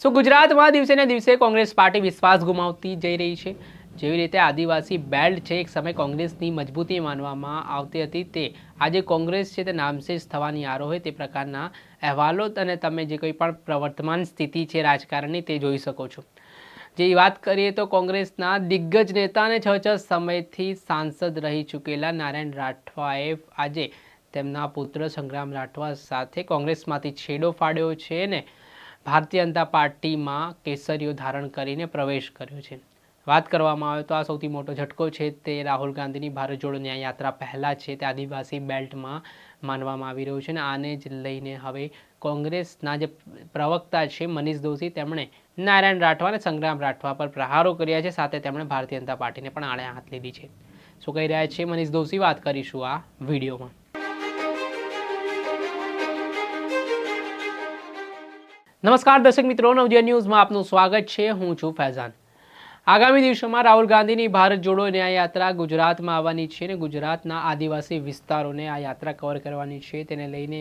સો ગુજરાતમાં દિવસે ને દિવસે કોંગ્રેસ પાર્ટી વિશ્વાસ ગુમાવતી જઈ રહી છે. જેવી રીતે આદિવાસી બેલ્ટ છે, એક સમય કોંગ્રેસની મજબૂતી માનવામાં આવતી હતી તે. આજે કોંગ્રેસ છે તે નામશેષ થવાની આરો હોય તે પ્રકારના અહેવાલો અને તમે જે કોઈ પણ પ્રવર્તમાન સ્થિતિ છે રાજકારણની તે જોઈ શકો છો. જે વાત કરીએ તો કોંગ્રેસના દિગ્ગજ નેતા અને છ છ સમયથી સાંસદ રહી ચૂકેલા નારાયણ રાઠવાએ આજે તેમના પુત્ર સંગ્રામ રાઠવા સાથે કોંગ્રેસમાંથી છેડો ફાડ્યો છે ને ભારતીય જનતા પાર્ટીમાં કેસરીઓ ધારણ કરીને પ્રવેશ કર્યો છે. વાત કરવામાં આવે તો આ સૌથી મોટો ઝટકો છે તે રાહુલ ગાંધીની ભારત જોડો ન્યાય યાત્રા પહેલાં છે તે આદિવાસી બેલ્ટમાં માનવામાં આવી રહ્યું છે અને આને જ લઈને હવે કોંગ્રેસના જે પ્રવક્તા છે મનીષ દોશી તેમણે નારાયણ રાઠવા અને સંગ્રામ રાઠવા પર પ્રહારો કર્યા છે, સાથે તેમણે ભારતીય જનતા પાર્ટીને પણ આણે હાથ લીધી છે. શું કહી રહ્યા છે મનીષ દોશી? વાત કરીશું આ વિડીયોમાં. નમસ્કાર દર્શક મિત્રો, નવજીવન ન્યૂઝમાં આપનું સ્વાગત છે. હું છું ફૈઝાન. આગામી દિવસોમાં રાહુલ ગાંધીની ભારત જોડો ન્યાયયાત્રા ગુજરાતમાં આવવાની છે અને ગુજરાતના આદિવાસી વિસ્તારોને આ યાત્રા કવર કરવાની છે. તેને લઈને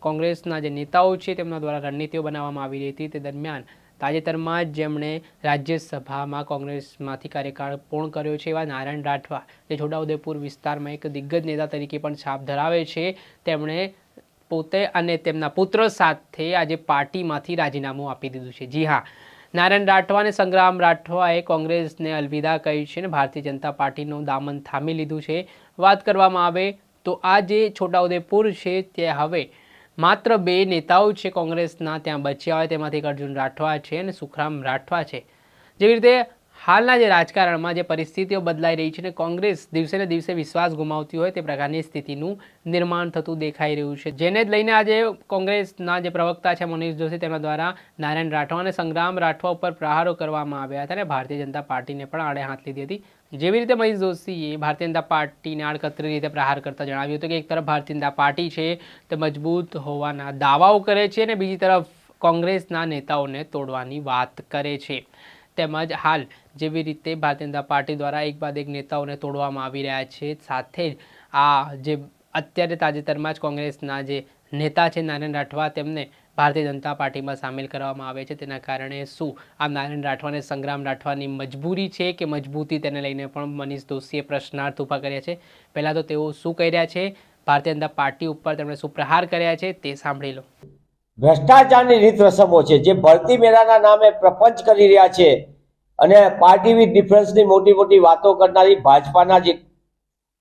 કોંગ્રેસના જે નેતાઓ છે, તેમના દ્વારા રણનીતિઓ બનાવવામાં આવી રહી હતી. તે દરમિયાન તાજેતરમાં જ જેમણે રાજ્યસભામાં કોંગ્રેસમાંથી કાર્યકાળ પૂર્ણ કર્યો છે, એવા નારાયણ રાઠવા. જે છોટાઉદેપુર વિસ્તારમાં એક દિગ્ગજ નેતા તરીકે પણ છાપ ધરાવે છે. તેમણે પોતે અને તેમના પુત્ર સાથે આજે પાર્ટીમાંથી રાજીનામું આપી દીધું છે. જી હા. નારાયણ રાઠવા અને સંગ્રામ રાઠવાએ કોંગ્રેસને અલવિદા કહ્યું છે અને ભારતીય જનતા પાર્ટીનું દામન થામી લીધું છે. વાત કરવામાં આવે તો આ જે છોટાઉદેપુર છે તે હવે માત્ર બે નેતાઓ છે કોંગ્રેસના, ત્યાં બચ્યા હોય તેમાંથી એક અર્જુન રાઠવા છે અને સુખરામ રાઠવા છે. જેવી રીતે હાલના જે રાજકારણમાં જે પરિસ્થિતિઓ બદલાઈ રહી છે અને કોંગ્રેસ દિવસે ને દિવસે વિશ્વાસ ગુમાવતી હોય તે પ્રકારની સ્થિતિનું નિર્માણ થતું દેખાઈ રહ્યું છે. જેને જ લઈને આજે કોંગ્રેસના જે પ્રવક્તા છે મનીષ જોશી તેમના દ્વારા નારાયણ રાઠવા અને સંગ્રામ રાઠવા ઉપર પ્રહારો કરવામાં આવ્યા હતા અને ભારતીય જનતા પાર્ટીને પણ આડે હાથ લીધી હતી. જેવી રીતે મનીષ જોશીએ ભારતીય જનતા પાર્ટીને આડકતરી રીતે પ્રહાર કરતા જણાવ્યું હતું કે એક તરફ ભારતીય જનતા પાર્ટી છે તે મજબૂત હોવાના દાવાઓ કરે છે અને બીજી તરફ કોંગ્રેસના નેતાઓને તોડવાની વાત કરે છે. તેમજ હાલ જેવી રીતે ભારતીય જનતા પાર્ટી દ્વારા એક બાદ એક નેતાઓને તોડવામાં આવી રહ્યા છે. સાથે જ આ જે અત્યારે તાજેતરમાં જ કોંગ્રેસના જે નેતા છે નારાયણ રાઠવા તેમને ભારતીય જનતા પાર્ટીમાં સામેલ કરવામાં આવે છે. તેના કારણે શું આ નારાયણ રાઠવાને સંગ્રામ રાઠવાની મજબૂરી છે કે મજબૂતી તેને લઈને પણ મનીષ દોશીએ પ્રશ્નાર્થ ઊભા કર્યા છે? પહેલાં તો તેઓ શું કહી રહ્યા છે? ભારતીય જનતા પાર્ટી ઉપર તેમણે શું પ્રહાર કર્યા છે? તે સાંભળી લો. ભ્રષ્ટાચારની રીત રસમો છે. જે ભરતી મેળાના નામે પ્રપંચ કરી રહ્યા છે અને પાર્ટી વિથ ડિફરન્સની મોટી મોટી વાતો કરનારી ભાજપાના જે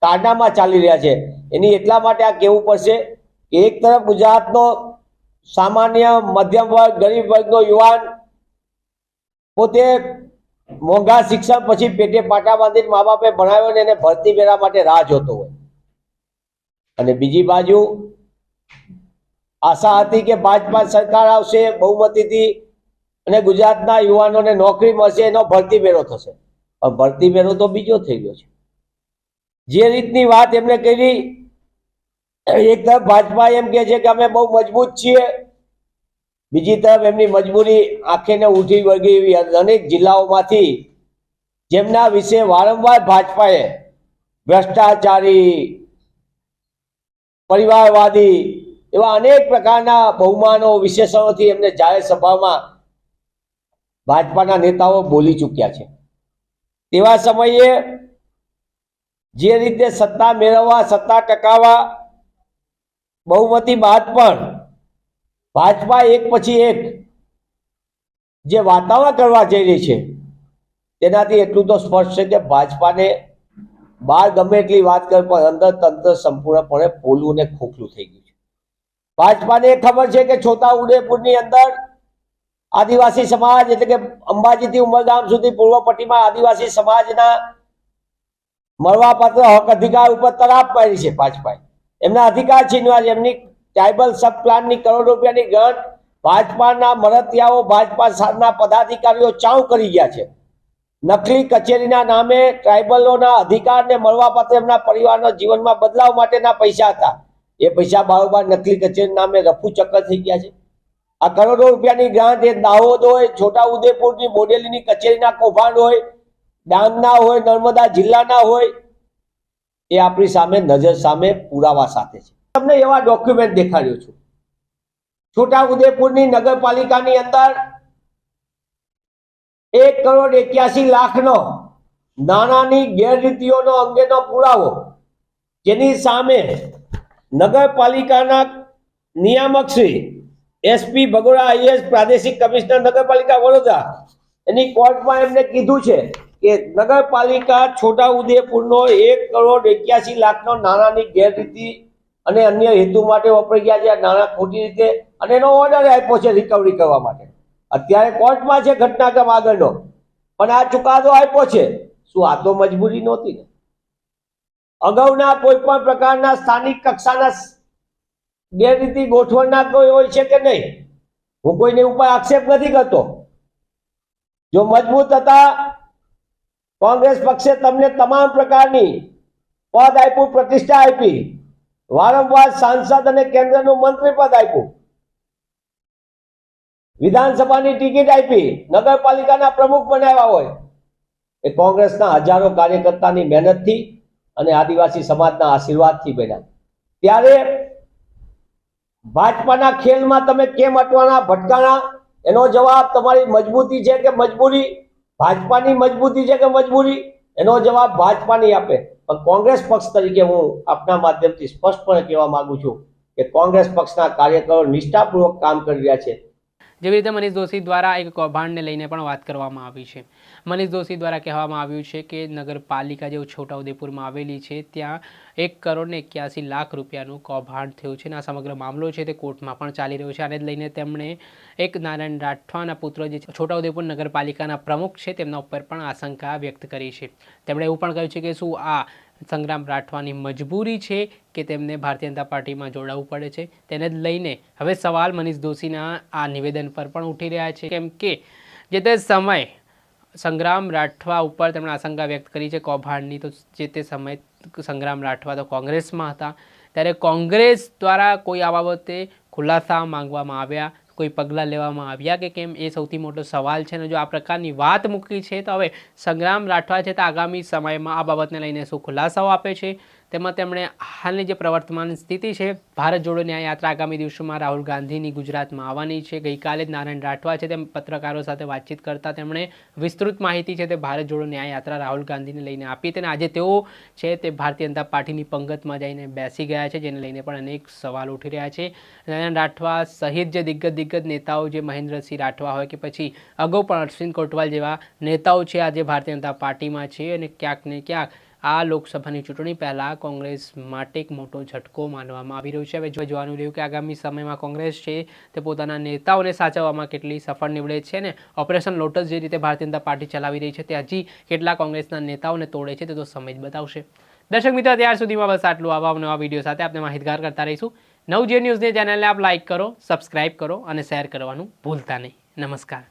કારનામાં ચાલી રહ્યા છે. એની એટલા માટે આ કહેવું પડશે કે એક તરફ ગુજરાતનો સામાન્ય મધ્યમ વર્ગ, ગરીબ વર્ગનો યુવાન પોતે મોંઘા શિક્ષણ પછી પેટે પાટા બાંધીને મા બાપે ભણાવ્યો ને એને ભરતી મેળા માટે રાહ જોતો હોય. અને બીજી બાજુ આશા હતી કે ભાજપા સરકાર આવશે બહુમતીથી અને ગુજરાતના યુવાનોને નોકરી મળશે, એનો ભરતી મેળો થશે. પણ ભરતી મેળો તો બીજો થઈ ગયો છે. જે રીતની વાત એમણે કરી, એક તરફ ભાજપા એમ કે છે કે અમે બહુ મજબૂત છીએ, બીજી તરફ એમની મજબૂરી આંખેને ઉઠી વળગી એવી અનેક જિલ્લાઓમાંથી જેમના વિશે વારંવાર ભાજપાએ ભ્રષ્ટાચારી, પરિવારવાદી એવા અનેક પ્રકારના બહુમાનો વિશેષણોથી એમને જાહેર સભામાં ભાજપાના નેતાઓ બોલી ચૂક્યા છે. તેવા સમયે જે રીતે સત્તા મેળવવા, સત્તા ટકાવવા, બહુમતી બાદ પણ ભાજપા એક પછી એક જે વાતાવરણ કરવા જઈ રહી છે, તેનાથી એટલું તો સ્પષ્ટ છે કે ભાજપાને બહાર ગમે એટલી વાત કરે, પણ અંદર તંત્ર સંપૂર્ણપણે પોલું અને ખોખલું થઈ ગયું ભાજપાને ખબર છે કે છોટા ઉદેપુરની અંદર આદિવાસી સમાજ એટલે કે અંબાજીથી ઉમરગામ સુધી પૂર્વ પટ્ટીમાં આદિવાસી સમાજના મળવાપાત્ર હક અધિકાર ઉપર તરાપ પાડી છે ભાજપાએ. એમના અધિકાર છીનવા છે. એમની ટ્રાઇબલ સબ પ્લાનની કરોડ રૂપિયાની ગણ ભાજપાના મરતિયાઓ ભાજપા સારના પદાધિકારીઓ ચાઉ કરી ગયા છે. નકલી કચેરીના નામે ટ્રાઇબલોના અધિકારને મળવાપાત્ર એમના પરિવારના જીવનમાં બદલાવ માટેના પૈસા હતા. એ પૈસા બારોબાર નકલી કચેરી નામે રફુ ચક્કર થઈ ગયા છે. આ કરોડો રૂપિયાની ગ્રાન્ટ એ દાહોદ હોય છોટા ઉદેપુરની બોડેલીની કચેરીના કૌભાંડ હોય, ડાંગના હોય, નર્મદા જિલ્લાના હોય, એ આપણી સામે નજર સામે પુરાવા સાથે છે. તમને એવા ડોક્યુમેન્ટ દેખાડ્યો છું. છોટા ઉદેપુરની નગરપાલિકાની અંદર એક કરોડ એક્યાસી લાખનો નાણાંની ગેરરીતિઓનો અંગેનો પુરાવો, જેની સામે નગરપાલિકાના નિયામક શ્રી એસપી ભગોડા આઈએસ પ્રાદેશિક કમિશનર નગરપાલિકા વડોદરા. એની કોર્ટમાં એમને કીધું છે કે નગરપાલિકા છોટાઉદેપુરનો એક કરોડ એક્યાસી લાખનો નાણાંની ગેરરીતિ અને અન્ય હેતુ માટે વપરાઈ ગયા છે. આ નાણાં ખોટી રીતે અને એનો ઓર્ડર આપ્યો છે રિકવરી કરવા માટે. અત્યારે કોર્ટમાં છે ઘટનાક્રમ આગળનો. પણ આ ચુકાદો આપ્યો છે. શું આ તો મજબૂરી નહોતી ને? અગાઉના કોઈ પણ પ્રકારના સ્થાનિક કક્ષાના ગેરરીતિ ગોઠવણના કોઈ હોય છે કે નહીં? હું કોઈને ઉપર આક્ષેપ નથી કરતો. જો મજબૂત હતા, કોંગ્રેસ પક્ષે તમને તમામ પ્રકારની પદ આપ્યું, પ્રતિષ્ઠા આપી, વારંવાર સાંસદ અને કેન્દ્રનું મંત્રી પદ આપ્યું, વિધાનસભાની ટિકિટ આપી, નગરપાલિકાના પ્રમુખ બનાવ્યા હોય, એ કોંગ્રેસના હજારો કાર્યકર્તાની મહેનતથી અને આદિવાસી સમાજના આશીર્વાદથી બન્યા. ત્યારે ભાજપાના ખેલમાં તમે કેમ અટવાના? ભટકાણા? એનો જવાબ તમારી મજબૂતી છે કે મજબૂરી? ભાજપાની મજબૂતી છે કે મજબૂરી? એનો જવાબ ભાજપાની આપે. પણ કોંગ્રેસ પક્ષ તરીકે હું આપના માધ્યમથી સ્પષ્ટપણે કહેવા માંગુ છું કે કોંગ્રેસ પક્ષના કાર્યકરો નિષ્ઠાપૂર્વક કામ કરી રહ્યા છે. જેવી રીતે મનીષ દોશી દ્વારા એક કૌભાંડને લઈને પણ વાત કરવામાં આવી છે. મનીષ દોશી દ્વારા કહેવામાં આવ્યું છે કે નગરપાલિકા જે છોટાઉદેપુરમાં આવેલી છે, ત્યાં એક કરોડ ને એક્યાસી લાખ રૂપિયાનું કૌભાંડ થયું છે અને આ સમગ્ર મામલો છે તે કોર્ટમાં પણ ચાલી રહ્યો છે. આને લઈને તેમણે એક નારાયણ રાઠવાના પુત્ર જે છોટાઉદેપુર નગરપાલિકાના પ્રમુખ છે, તેમના ઉપર પણ આશંકા વ્યક્ત કરી છે. તેમણે એવું પણ કહ્યું છે કે શું આ સંગ્રામ રાઠવાની મજબૂરી છે કે તેમને ભારતીય જનતા પાર્ટીમાં જોડાવવું પડે છે. તેને જ લઈને હવે સવાલ મનીષ દોશીના આ નિવેદન પર પણ ઉઠી રહ્યા છે. કેમ કે જે તે સમય સંગ્રામ રાઠવા ઉપર તેમણે આશંકા વ્યક્ત કરી છે કૌભાંડની. તો જે તે સમયે સંગ્રામ રાઠવા તો કોંગ્રેસમાં હતા. ત્યારે કોંગ્રેસ દ્વારા કોઈ આ બાબતે ખુલાસા માંગવામાં આવ્યા કોઈ પગલાં લેવામાં આવ્યા કે કેમ એ સૌથી મોટો સવાલ છે અને જો આ પ્રકારની વાત મૂકી છે તો હવે સંગ્રામ રાઠવા છે તો આગામી સમયમાં આ બાબતને લઈને શું ખુલાસાઓ આપે છે? તેમાં તેમણે હાલની જે પ્રવર્તમાન સ્થિતિ છે, ભારત જોડો ન્યાય યાત્રા આગામી દિવસોમાં રાહુલ ગાંધીની ગુજરાતમાં આવવાની છે. ગઈકાલે જ નારાયણ રાઠવા છે, તેમ પત્રકારો સાથે વાતચીત કરતા તેમણે વિસ્તૃત માહિતી છે તે ભારત જોડો ન્યાય યાત્રા રાહુલ ગાંધીને લઈને આપી તેને આજે તેઓ છે તે ભારતીય જનતા પાર્ટીની પંગતમાં જઈને બેસી ગયા છે, જેને લઈને પણ અનેક સવાલ ઉઠી રહ્યા છે. નારાયણ રાઠવા સહિત જે દિગ્ગજ દિગ્ગજ નેતાઓ જે મહેન્દ્રસિંહ રાઠવા હોય કે પછી અગાઉ પણ અશ્વિન કોટવાલ જેવા નેતાઓ છે, આજે ભારતીય જનતા પાર્ટીમાં છે અને ક્યાંક ને ક્યાંક આ લોકસભાની ચૂંટણી પહેલાં કોંગ્રેસ માટે એક મોટો ઝટકો માનવામાં આવી રહ્યો છે. હવે જોવાનું રહ્યું કે આગામી સમયમાં કોંગ્રેસ છે તે પોતાના નેતાઓને સાચવવામાં કેટલી સફળ નીવડે છે ને ઓપરેશન લોટસ જે રીતે ભારતીય જનતા પાર્ટી ચલાવી રહી છે તે હજી કેટલા કોંગ્રેસના નેતાઓને તોડે છે તે તો સમય બતાવશે. દર્શક મિત્રો ત્યાર સુધીમાં બસ આટલું. આવા નવા વીડિયો સાથે આપણે માહિતગાર કરતા રહીશું. નવજીવન ન્યૂઝની ચેનલને આપ લાઇક કરો સબસ્ક્રાઇબ કરો અને શેર કરવાનું ભૂલતા નહીં. નમસ્કાર.